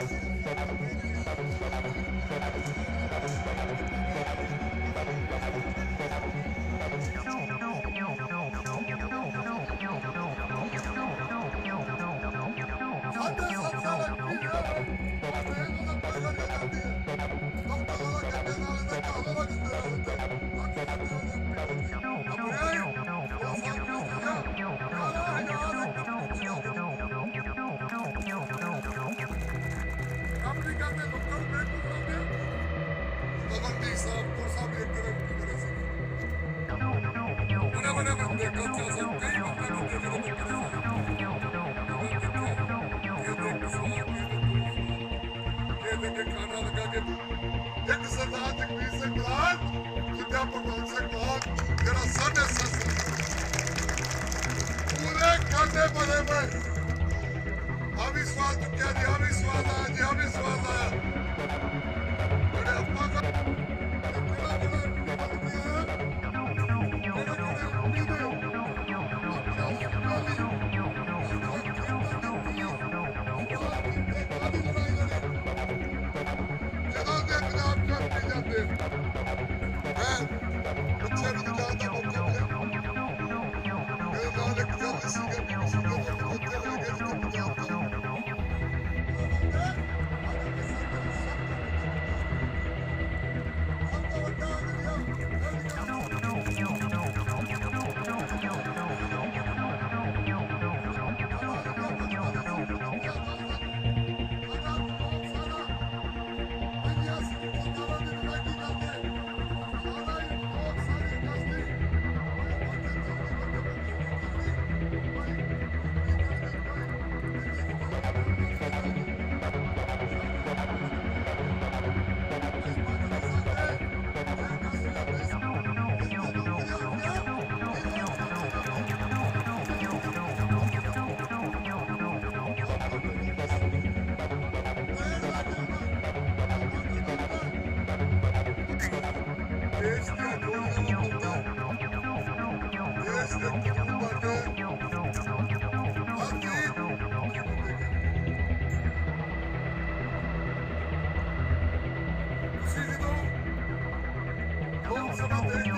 Under the sun, Abi İsmail Tükkeli, abi İsmail Hacı, abi İsmail Hacı. Don't stop it.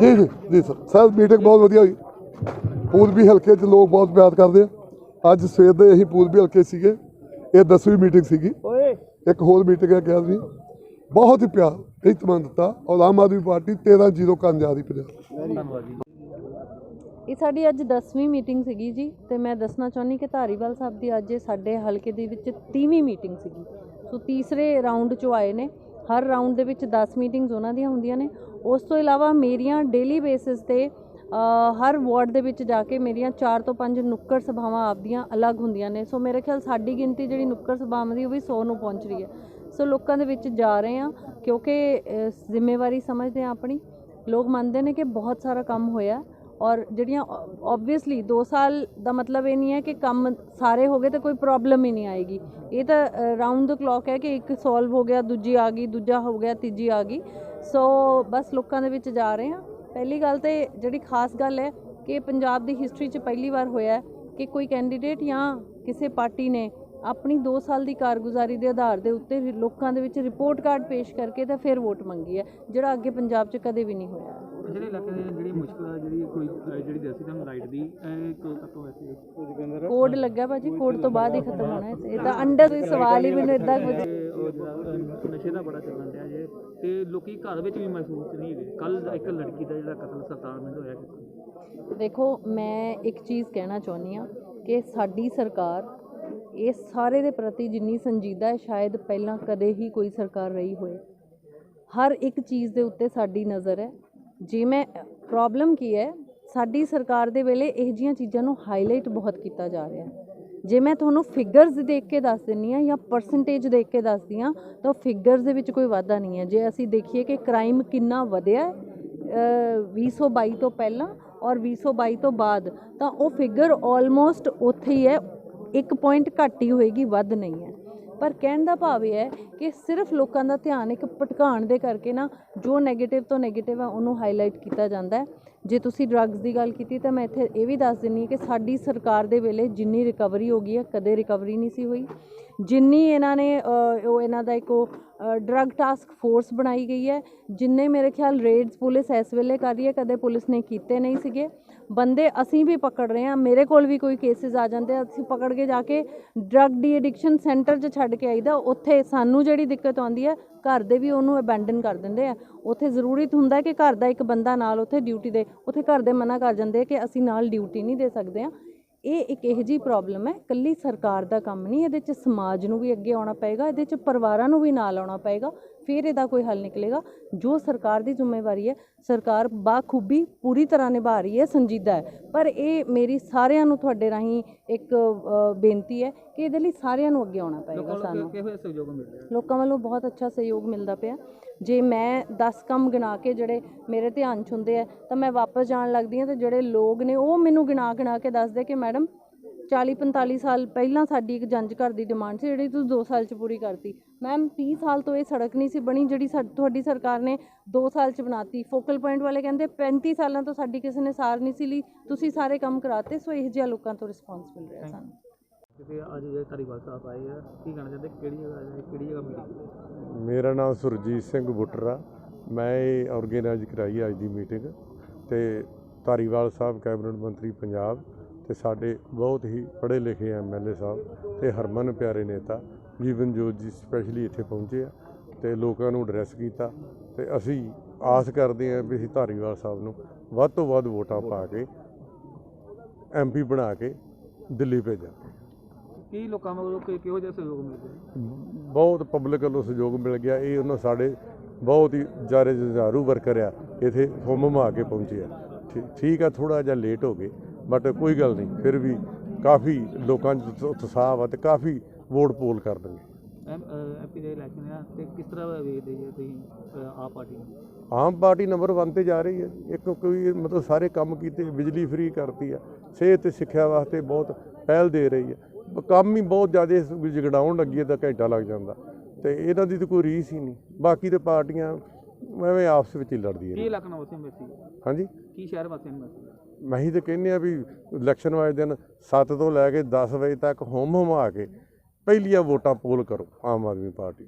ਜੀ ਜੀ ਜੀ sir. Sir meeting ਬਹੁਤ ਵਧੀਆ ਹੋਈ। ਪੂਲਬੀ ਹਲਕੇ 'ਚ ਲੋਕ ਬਹੁਤ ਪਿਆਰ ਕਰਦੇ ਆ। ਅੱਜ ਸਵੇਰ ਦੇ ਅਸੀਂ ਪੂਲਬੀ ਹਲਕੇ ਸੀਗੇ। ਇਹ 10ਵੀਂ ਮੀਟਿੰਗ ਸੀਗੀ। ਇੱਕ ਹੋਰ ਮੀਟਿੰਗ ਹੈ ਗਿਆ ਸੀ। ਬਹੁਤ ਹੀ ਪਿਆਰ। ਇਤਮਾਨ ਦਿੱਤਾ। ਔਰ ਆਮ ਆਦਮੀ ਪਾਰਟੀ 13 ਜ਼ੀਰੋ ਕਰਨ ਜਾ ਰਹੀ ਪੰਜਾਬ। ਇਹ ਸਾਡੀ ਅੱਜ 10ਵੀਂ ਮੀਟਿੰਗ ਸੀਗੀ ਜੀ। ਤੇ ਮੈਂ ਦੱਸਣਾ ਚਾਹੁੰਦੀ ਕਿ ਧਾਰੀਵਾਲ ਸਾਹਿਬ ਦੀ ਅੱਜ ਸਾਡੇ ਹਲਕੇ ਦੇ ਵਿੱਚ 30ਵੀਂ ਮੀਟਿੰਗ ਸੀਗੀ। ਸੋ ਤੀਸਰੇ ਰਾਉਂਡ 'ਚੋਂ ਆਏ ਨੇ। ਹਰ ਰਾਉਂਡ ਦੇ ਵਿੱਚ 10 ਮੀਟਿੰਗਸ ਉਹਨਾਂ ਦੀਆਂ ਹੁੰਦੀਆਂ ਨੇ। ਉਸ ਤੋਂ ਇਲਾਵਾ ਮੇਰੀਆਂ ਡੇਲੀ ਬੇਸਿਸ ਤੇ ਹਰ ਵਾਰਡ ਦੇ ਵਿੱਚ ਜਾ ਕੇ ਮੇਰੀਆਂ 4 ਤੋਂ 5 ਨੁੱਕਰ ਸਭਾਵਾਂ ਆਪਦੀਆਂ ਅਲੱਗ ਹੁੰਦੀਆਂ ਨੇ। ਸੋ ਮੇਰੇ ਖਿਆਲ ਸਾਡੀ ਗਿਣਤੀ ਜਿਹੜੀ ਨੁੱਕਰ ਸਭਾਵਾਂ ਦੀ, ਉਹ ਵੀ 100 ਨੂੰ ਪਹੁੰਚ ਰਹੀ ਹੈ। ਸੋ ਲੋਕਾਂ ਦੇ ਵਿੱਚ ਜਾ ਰਹੇ ਆ ਕਿਉਂਕਿ ਜ਼ਿੰਮੇਵਾਰੀ ਸਮਝਦੇ ਆ ਆਪਣੀ। ਲੋਕ ਮੰਨਦੇ ਨੇ ਕਿ ਬਹੁਤ ਸਾਰਾ ਕੰਮ ਹੋਇਆ। ਔਰ ਜਿਹੜੀਆਂ ਆਬਵੀਅਸਲੀ 2 ਸਾਲ ਦਾ ਮਤਲਬ ਇਹ ਨਹੀਂ ਹੈ ਕਿ ਕੰਮ ਸਾਰੇ ਹੋ ਗਏ ਤੇ ਕੋਈ ਪ੍ਰੋਬਲਮ ਹੀ ਨਹੀਂ ਆਏਗੀ। ਇਹ ਤਾਂ ਰਾਉਂਡ ਦ ਕਲੌਕ ਹੈ ਕਿ ਇੱਕ ਸੋਲਵ ਹੋ ਗਿਆ, ਦੂਜੀ ਆ ਗਈ, ਦੂਜਾ ਹੋ ਗਿਆ, ਤੀਜੀ ਆ ਗਈ। ਸੋ ਬਸ ਲੋਕਾਂ ਦੇ ਵਿੱਚ ਜਾ ਰਹੇ ਹਾਂ। ਪਹਿਲੀ ਗੱਲ ਤੇ ਜਿਹੜੀ ਖਾਸ ਗੱਲ ਹੈ ਕਿ ਪੰਜਾਬ ਦੀ ਹਿਸਟਰੀ 'ਚ ਪਹਿਲੀ ਵਾਰ ਹੋਇਆ ਕਿ ਕੋਈ ਕੈਂਡੀਡੇਟ ਜਾਂ ਕਿਸੇ ਪਾਰਟੀ ਨੇ ਆਪਣੀ 2 ਸਾਲ ਦੀ ਕਾਰਗੁਜ਼ਾਰੀ ਦੇ ਆਧਾਰ ਦੇ ਉੱਤੇ ਲੋਕਾਂ ਦੇ ਵਿੱਚ ਰਿਪੋਰਟ ਕਾਰਡ ਪੇਸ਼ ਕਰਕੇ ਤਾਂ ਫਿਰ ਵੋਟ ਮੰਗੀ ਹੈ, ਜਿਹੜਾ ਅੱਗੇ ਪੰਜਾਬ 'ਚ ਕਦੇ ਵੀ ਨਹੀਂ ਹੋਇਆ। ਜਿਹੜੇ ਇਲਾਕੇ ਦੀ ਜਿਹੜੀ ਮੁਸ਼ਕਲ ਹੈ ਜਿਹੜੀ ਕੋਈ ਅਹ ਜਿਹੜੀ ਦੱਸੀ ਤੁਹਾਨੂੰ ਲਾਈਟ ਦੀ ਇਹ ਕਦੋਂ ਤੱਕ ਵੈਸੇ ਕੁਝ ਕਹਿੰਦਾ ਕੋਡ ਲੱਗਾ ਭਾਜੀ ਕੋਡ ਤੋਂ ਬਾਅਦ ਹੀ ਖਤਮ ਹੋਣਾ ਹੈ। ਇਹ ਤਾਂ ਅੰਡਰ ਕੋਈ ਸਵਾਲ ਹੀ ਮੈਨੂੰ ਇਦਾਂ ਕੁਝ ਉਹ ਜਿਹੜਾ ਅਹ, ਨਸ਼ੇ ਦਾ ਬੜਾ ਚੱਲਣ ਡਿਆ ਜੇ। ਤੇ ਲੋਕੀ ਘਰ ਵਿੱਚ ਵੀ ਮਹਿਸੂਸ ਨਹੀਂ ਹੈਗੇ। ਕੱਲ ਇੱਕ ਲੜਕੀ ਦਾ ਜਿਹੜਾ ਕਤਲ ਸਰਤਾਰ ਮਿੰਟ ਹੋਇਆ ਕਿ ਦੇਖੋ ਮੈਂ ਇੱਕ ਚੀਜ਼ ਕਹਿਣਾ ਚਾਹੁੰਦੀ ਆ ਕਿ ਸਾਡੀ ਸਰਕਾਰ ਇਸ ਸਾਰੇ ਦੇ ਪ੍ਰਤੀ ਜਿੰਨੀ ਸੰਜੀਦਾ ਹੈ ਸ਼ਾਇਦ ਪਹਿਲਾਂ ਕਦੇ ਹੀ ਕੋਈ ਸਰਕਾਰ ਰਹੀ ਹੋਏ। ਹਰ ਇੱਕ ਚੀਜ਼ ਦੇ ਉੱਤੇ ਸਾਡੀ ਨਜ਼ਰ ਹੈ। ਜੇ ਮੈਂ ਪ੍ਰੋਬਲਮ ਕੀ ਹੈ? ਸਾਡੀ ਸਰਕਾਰ ਦੇ ਵੇਲੇ ਇਹ ਜੀਆਂ ਚੀਜ਼ਾਂ ਨੂੰ ਹਾਈਲਾਈਟ ਬਹੁਤ ਕੀਤਾ ਜਾ ਰਿਹਾ ਹੈ। ਜੇ ਮੈਂ ਤੁਹਾਨੂੰ ਫਿਗਰਸ ਦੇਖ ਕੇ ਦੱਸ ਦਿੰਨੀ ਆ ਜਾਂ ਪਰਸੈਂਟੇਜ ਦੇਖ ਕੇ ਦੱਸਦੀ ਆ ਤਾਂ ਫਿਗਰਸ ਦੇ ਵਿੱਚ ਕੋਈ ਵਾਧਾ ਨਹੀਂ ਹੈ। ਜੇ ਅਸੀਂ ਦੇਖੀਏ ਕਿ ਕ੍ਰਾਈਮ ਕਿੰਨਾ ਵਧਿਆ ਹੈ ਅ, 2022 ਤੋਂ ਪਹਿਲਾਂ ਔਰ 2022 ਤੋਂ ਬਾਅਦ ਤਾਂ ਉਹ ਫਿਗਰ ਆਲਮੋਸਟ ਉੱਥੇ ਹੀ ਹੈ ਇੱਕ ਪੁਆਇੰਟ ਘੱਟ ਹੀ ਹੋਏਗੀ ਵੱਧ ਨਹੀਂ ਹੈ। ਪਰ ਕਹਿਣ ਦਾ ਭਾਵ ਇਹ ਹੈ ਕਿ ਸਿਰਫ ਲੋਕਾਂ ਦਾ ਧਿਆਨ ਇੱਕ ਭਟਕਾਉਣ ਦੇ ਕਰਕੇ ਨਾ, ਜੋ ਨੈਗੇਟਿਵ ਤੋਂ ਨੈਗੇਟਿਵ ਆ, ਉਹਨੂੰ ਹਾਈਲਾਈਟ ਕੀਤਾ ਜਾਂਦਾ ਹੈ। ਜੇ ਤੁਸੀਂ ਡਰੱਗਸ ਦੀ ਗੱਲ ਕੀਤੀ, ਤਾਂ ਮੈਂ ਇੱਥੇ ਇਹ ਵੀ ਦੱਸ ਦਿੰਨੀ ਕਿ ਸਾਡੀ ਸਰਕਾਰ ਦੇ ਵੇਲੇ ਜਿੰਨੀ ਰਿਕਵਰੀ ਹੋ ਗਈ ਹੈ, ਕਦੇ ਰਿਕਵਰੀ ਨਹੀਂ ਸੀ ਹੋਈ। ਜਿੰਨੀ ਇਹਨਾਂ ਨੇ ਉਹ ਇਹਨਾਂ ਦਾ ਇੱਕ ਉਹ ਡਰੱਗ ਟਾਸਕ ਫੋਰਸ ਬਣਾਈ ਗਈ ਹੈ, ਜਿੰਨੇ ਮੇਰੇ ਖਿਆਲ ਰੇਡਸ ਪੁਲਿਸ ਇਸ ਵੇਲੇ ਕਰ ਰਹੀ ਹੈ, ਕਦੇ ਪੁਲਿਸ ਨੇ ਕੀਤੇ ਨਹੀਂ ਸੀਗੇ। ਬੰਦੇ ਅਸੀਂ ਵੀ ਪਕੜ ਰਹੇ ਹਾਂ। ਮੇਰੇ ਕੋਲ ਵੀ ਕੋਈ ਕੇਸਿਸ ਆ ਜਾਂਦੇ ਆ। ਅਸੀਂ ਪਕੜ ਕੇ ਜਾ ਕੇ ਡਰੱਗ ਡੀ ਐਡਿਕਸ਼ਨ ਸੈਂਟਰ 'ਚ ਛੱਡ ਕੇ ਆਈਦਾ। ਉੱਥੇ ਸਾਨੂੰ ਜਿਹੜੀ ਦਿੱਕਤ ਆਉਂਦੀ ਹੈ, ਘਰ ਦੇ ਵੀ ਉਹਨੂੰ ਅਬੈਂਡਨ ਕਰ ਦਿੰਦੇ ਆ। ਉੱਥੇ ਜ਼ਰੂਰੀ ਹੁੰਦਾ ਕਿ ਘਰ ਦਾ ਇੱਕ ਬੰਦਾ ਨਾਲ ਉੱਥੇ ਡਿਊਟੀ ਦੇ, ਉੱਥੇ ਘਰ ਦੇ ਮਨਾ ਕਰ ਜਾਂਦੇ ਆ ਕਿ ਅਸੀਂ ਨਾਲ ਡਿਊਟੀ ਨਹੀਂ ਦੇ ਸਕਦੇ ਆ ਇਹ ਇੱਕ ਇਹੋ ਜਿਹੀ ਪ੍ਰੋਬਲਮ ਹੈ। ਕੱਲੀ ਸਰਕਾਰ ਦਾ ਕੰਮ ਨਹੀਂ, ਇਹਦੇ 'ਚ ਸਮਾਜ ਨੂੰ ਵੀ ਅੱਗੇ ਆਉਣਾ ਪਏਗਾ, ਇਹਦੇ 'ਚ ਪਰਿਵਾਰਾਂ ਨੂੰ ਵੀ ਨਾਲ ਆਉਣਾ ਪਏਗਾ। ਫਿਰ ਇਹਦਾ ਕੋਈ ਹੱਲ ਨਿਕਲੇਗਾ। ਜੋ ਸਰਕਾਰ ਦੀ ਜ਼ਿੰਮੇਵਾਰੀ ਹੈ ਸਰਕਾਰ ਬਾਖੂਬੀ ਪੂਰੀ ਤਰ੍ਹਾਂ ਨਿਭਾ ਰਹੀ ਹੈ ਸੰਜੀਦਾ ਹੈ। ਪਰ ਇਹ ਮੇਰੀ ਸਾਰਿਆਂ ਨੂੰ ਤੁਹਾਡੇ ਰਾਹੀਂ ਇੱਕ ਬੇਨਤੀ ਹੈ ਕਿ ਇਹਦੇ ਲਈ ਸਾਰਿਆਂ ਨੂੰ ਅੱਗੇ ਆਉਣਾ ਪਏਗਾ ਸਾਨੂੰ। ਲੋਕਾਂ ਵੱਲੋਂ ਬਹੁਤ ਅੱਛਾ ਸਹਿਯੋਗ ਮਿਲਦਾ ਪਿਆ। ਜੇ ਮੈਂ 10 ਕੰਮ ਗਿਣਾ ਕੇ ਜਿਹੜੇ ਮੇਰੇ ਧਿਆਨ 'ਚ ਹੁੰਦੇ ਆ ਤਾਂ ਮੈਂ ਵਾਪਸ ਜਾਣ ਲੱਗਦੀ ਹਾਂ ਤੇ ਜਿਹੜੇ ਲੋਕ ਨੇ ਉਹ ਮੈਨੂੰ ਗਿਣਾ ਗਿਣਾ ਕੇ ਦੱਸਦੇ ਕਿ ਮੈਡਮ 40 45 ਸਾਲ ਪਹਿਲਾਂ ਸਾਡੀ ਇੱਕ ਜੰਜ ਘਰ ਦੀ ਡਿਮਾਂਡ ਸੀ ਜਿਹੜੀ ਤੁਸੀਂ 2 ਸਾਲ 'ਚ ਪੂਰੀ ਕਰਤੀ। ਮੈਮ 30 ਸਾਲ ਤੋਂ ਇਹ ਸੜਕ ਨਹੀਂ ਸੀ ਬਣੀ ਜਿਹੜੀ ਤੁਹਾਡੀ ਸਰਕਾਰ ਨੇ 2 ਸਾਲ 'ਚ ਬਣਾਤੀ। ਫੋਕਲ ਪੁਆਇੰਟ ਵਾਲੇ ਕਹਿੰਦੇ 35 ਸਾਲਾਂ ਤੋਂ ਸਾਡੀ ਕਿਸੇ ਨੇ ਸਾਰ ਨਹੀਂ ਸੀ ਲਈ ਤੁਸੀਂ ਸਾਰੇ ਕੰਮ ਕਰਾਤੇ ਸੋ ਇਹੋ ਜਿਹਾ ਲੋਕਾਂ ਤੋਂ ਰਿਸਪੌਂਸ ਮਿਲ ਰਿਹਾ ਸਾਨੂੰ। ਕਿਤੇ ਅੱਜ ਜਿਹੜੇ ਧਾਰੀਵਾਲ ਸਾਹਿਬ ਆਏ ਆ ਕੀ ਕਹਿਣਾ ਚਾਹੁੰਦੇ ਕਿਹੜੀ ਜਗ੍ਹਾ ਹੈ ਕਿਹੜੀ ਜਗ੍ਹਾ ਮੀਟਿੰਗ ਮੇਰਾ ਨਾਮ ਸੁਰਜੀਤ ਸਿੰਘ ਬੁੱਟਰਾ ਮੈਂ ਇਹ ਆਰਗੇਨਾਈਜ਼ ਕਰਾਈ ਅੱਜ ਦੀ ਮੀਟਿੰਗ ਤੇ ਧਾਰੀਵਾਲ ਸਾਹਿਬ ਕੈਬਨਿਟ ਮੰਤਰੀ ਪੰਜਾਬ ਤੇ ਸਾਡੇ ਬਹੁਤ ਹੀ ਪੜ੍ਹੇ ਲਿਖੇ ਐਮਐਲਏ ਸਾਹਿਬ ਤੇ ਹਰਮਨ ਪਿਆਰੇ ਨੇਤਾ ਜੀਵਨ ਜੋਤ ਜੀ ਸਪੈਸ਼ਲੀ ਇੱਥੇ ਪਹੁੰਚੇ ਆ ਤੇ ਲੋਕਾਂ ਨੂੰ ਐਡਰੈਸ ਕੀਤਾ ਤੇ ਅਸੀਂ ਆਸ ਕਰਦੇ ਹਾਂ ਵੀ ਅਸੀਂ ਧਾਰੀਵਾਲ ਸਾਹਿਬ ਨੂੰ ਵੱਧ ਤੋਂ ਵੱਧ ਵੋਟਾਂ ਪਾ ਕੇ ਐਮਪੀ ਬਣਾ ਕੇ ਦਿੱਲੀ ਭੇਜਾਂਗੇ ਕੀ ਲੋਕਾਂ ਵੱਲੋਂ ਕਿ- ਕਿਹੋ ਜਿਹਾ ਸਹਿਯੋਗ ਮਿਲ ਰਿਹਾ ਬਹੁਤ ਪਬਲਿਕ ਵੱਲੋਂ ਸਹਿਯੋਗ ਮਿਲ ਗਿਆ। ਇਹ ਉਹਨਾਂ ਸਾਡੇ ਬਹੁਤ ਹੀ ਜਾਰੇ ਜੁਝਾਰੂ ਵਰਕਰ ਆ। ਇਥੇ ਹੁਮ ਆ ਕੇ ਪਹੁੰਚੇ ਆ। ਠੀਕ ਆ ਥੋੜਾ ਜਿਹਾ ਲੇਟ ਹੋ ਗਏ। ਬਟ ਕੋਈ ਗੱਲ ਨਹੀਂ ਫਿਰ ਵੀ ਕਾਫੀ ਲੋਕਾਂ 'ਚ ਉਤਸ਼ਾਹ ਵਾ ਤੇ ਕਾਫੀ ਵੋਟ ਪੋਲ ਕਰ ਦੇਣਗੇ ਐਮ ਐਮਪੀ ਦੇ ਇਲੈਕਸ਼ਨ ਆ ਤੇ ਕਿਸ ਤਰ੍ਹਾਂ ਵੇਖਦੇ ਜੀ ਤੁਸੀਂ ਅਹ, ਆਪ ਪਾਰਟੀ ਨੂੰ? ਆਮ ਪਾਰਟੀ ਨੰਬਰ 1 ਤੇ ਜਾ ਰਹੀ ਹੈ। ਇੱਕ ਕੋਈ ਮਤਲਬ ਸਾਰੇ ਕੰਮ ਕੀਤੇ ਬਿਜਲੀ ਫ੍ਰੀ ਕਰਤੀ ਆ ਸਿਹਤ ਤੇ ਸਿੱਖਿਆ ਵਾਸਤੇ ਬਹੁਤ ਪਹਿਲ ਦੇ ਰਹੀ ਹੈ। ਕੰਮ ਹੀ ਬਹੁਤ ਜ਼ਿਆਦਾ ਜਗੜਾਉਣ ਲੱਗੀ ਹੈ ਤਾਂ ਘੰਟਾ ਲੱਗ ਜਾਂਦਾ। ਤੇ ਇਹਨਾਂ ਦੀ ਤਾਂ ਕੋਈ ਰੀਸ ਹੀ ਨਹੀਂ। ਬਾਕੀ ਤੇ ਪਾਰਟੀਆਂ ਐਵੇਂ ਆਪਸ ਵਿੱਚ ਹੀ ਲੜਦੀਆਂ ਕੀ ਨੇ ਇਲਾਕਾ ਵਾਸੀਆਂ ਮੈਸੇਜ ਹਾਂਜੀ। ਕੀ ਸ਼ਹਿਰ ਵਾਸੀਆਂ ਮੈਸੇਜ ਮੈਂ ਹੀ ਤਾਂ ਕਹਿੰਦੇ ਆ ਵੀ ਇਲੈਕਸ਼ਨ ਵਾਲੇ ਦਿਨ 7 ਤੋਂ ਲੈ ਕੇ 10 ਵਜੇ ਤੱਕ ਹੁਮ ਹੁਮਾ ਕੇ ਪਹਿਲੀਆਂ ਵੋਟਾਂ ਪੋਲ ਕਰੋ ਆਮ ਆਦਮੀ ਪਾਰਟੀ।